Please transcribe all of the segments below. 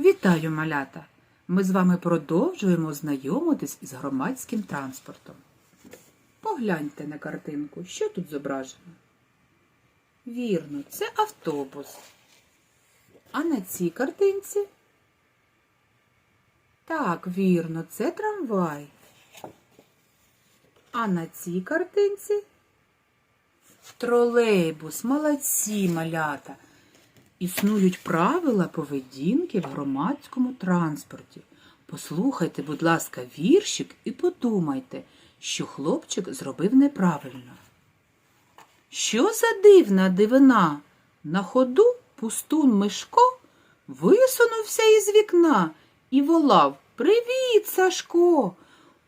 Вітаю, малята! Ми з вами продовжуємо знайомитись із громадським транспортом. Погляньте на картинку, що тут зображено. Вірно, це автобус. А на цій картинці? Так, вірно, це трамвай. А на цій картинці? Тролейбус, молодці малята. Існують правила поведінки в громадському транспорті. Послухайте, будь ласка, віршик і подумайте, що хлопчик зробив неправильно. Що за дивна дивина? На ходу пустун Мишко висунувся із вікна і волав Привіт, Сашко!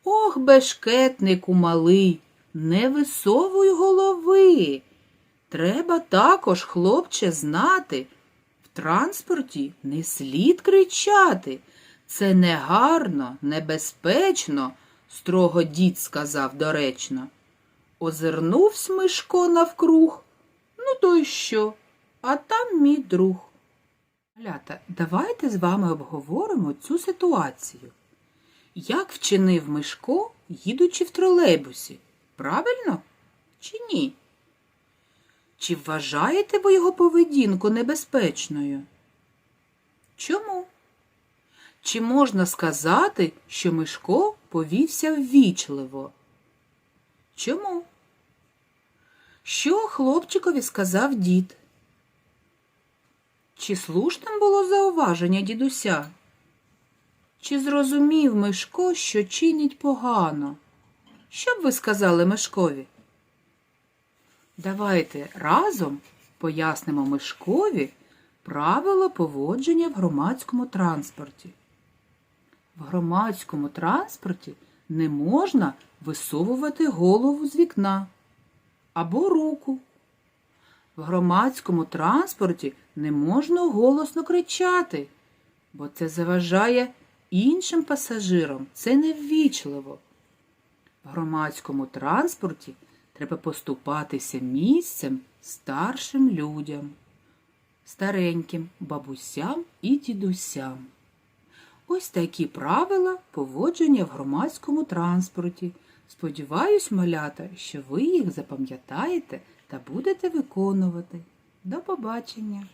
Ох, бешкетнику малий, не висовуй голови. Треба також, хлопче, знати. Транспорті не слід кричати. Це негарно, небезпечно, строго дід сказав доречно. Озирнувсь Мишко навкруг. Ну то й що? А там мій друг. Малята, давайте з вами обговоримо цю ситуацію. Як вчинив Мишко, їдучи в тролейбусі? Правильно чи ні? Чи вважаєте ви його поведінку небезпечною? Чому? Чи можна сказати, що Мишко повівся ввічливо? Чому? Що хлопчикові сказав дід? Чи слушним було зауваження дідуся? Чи зрозумів Мишко, що чинить погано? Що б ви сказали Мишкові? Давайте разом пояснимо Мишкові правила поводження в громадському транспорті. В громадському транспорті не можна висовувати голову з вікна або руку. В громадському транспорті не можна голосно кричати, бо це заважає іншим пасажирам. Це неввічливо. В громадському транспорті треба поступатися місцем старшим людям, стареньким бабусям і дідусям. Ось такі правила поводження в громадському транспорті. Сподіваюсь, малята, що ви їх запам'ятаєте та будете виконувати. До побачення!